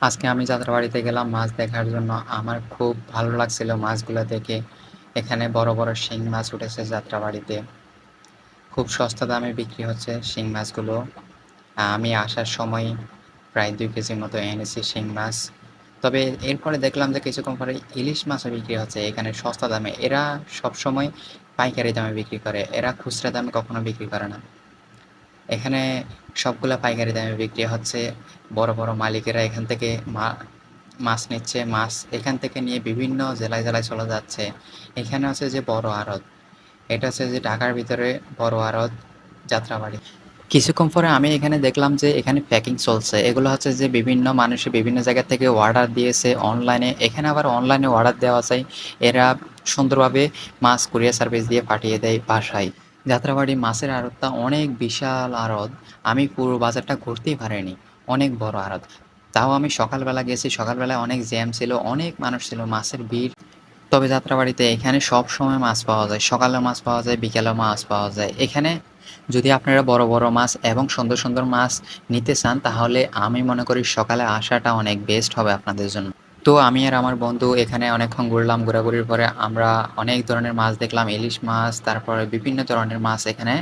আজকে আমি যাত্রাবাড়িতে গেলাম মাছ দেখার জন্য। আমার খুব ভালো লাগছিল মাছগুলো দেখে। এখানে বড়, বড় শিং মাছ উঠেছে যাত্রাবাড়িতে। খুব সস্তা দামে বিক্রি হচ্ছে শিং মাছগুলো। আমি আসার সময় প্রায় দুই কেজির মতো এনেছি শিং মাছ। তবে এরপরে দেখলাম যে কিছুক্ষণ পরে ইলিশ মাছও বিক্রি হচ্ছে এখানে সস্তা দামে। এরা সবসময় পাইকারি দামে বিক্রি করে। এরা খুচরা দামে কখনো বিক্রি করে না। এখানে সবগুলা পাইকারি দামে বিক্রি হচ্ছে। বড়, বড় মালিকেরা এখান থেকে মা মাছ নিচ্ছে। মাছ এখান থেকে নিয়ে বিভিন্ন জেলায়, জেলায় চলে যাচ্ছে। এখানে হচ্ছে যে বড় আড়ত। এটা হচ্ছে যে ঢাকার ভিতরে বড় আড়ত যাত্রাবাড়ি। কিছুক্ষণ পরে আমি এখানে দেখলাম যে এখানে প্যাকিং চলছে। এগুলো হচ্ছে যে বিভিন্ন মানুষে বিভিন্ন জায়গা থেকে অর্ডার দিয়েছে অনলাইনে। এখানে আবার অনলাইনে অর্ডার দেওয়া যায়। এরা সুন্দরভাবে মাছ কুরিয়ার সার্ভিস দিয়ে পাঠিয়ে দেয় বাসায়। যাত্রাবাড়ি মাছের আড়তটা অনেক বিশাল আড়ত। আমি পুরো বাজারটা ঘুরতেই পারিনি। অনেক বড় আড়ত। তাও আমি সকালবেলা গেছি। সকালবেলায় অনেক জ্যাম ছিল, অনেক মানুষ ছিল, মাছের ভিড়। তবে যাত্রাবাড়িতে এখানে সবসময় মাছ পাওয়া যায়। সকালেও মাছ পাওয়া যায়, বিকেলেও মাছ পাওয়া যায়। এখানে যদি আপনারা বড়, বড় মাছ এবং সুন্দর, সুন্দর মাছ নিতে চান তাহলে আমি মনে করি সকালে আসাটা অনেক বেস্ট হবে আপনাদের জন্য। তো আমি আর আমার বন্ধু এখানে অনেকক্ষণ ঘুরলাম। ঘোরাঘুরির পরে আমরা অনেক ধরনের মাছ দেখলাম। ইলিশ মাছ, তারপরে বিভিন্ন ধরনের মাছ এখানে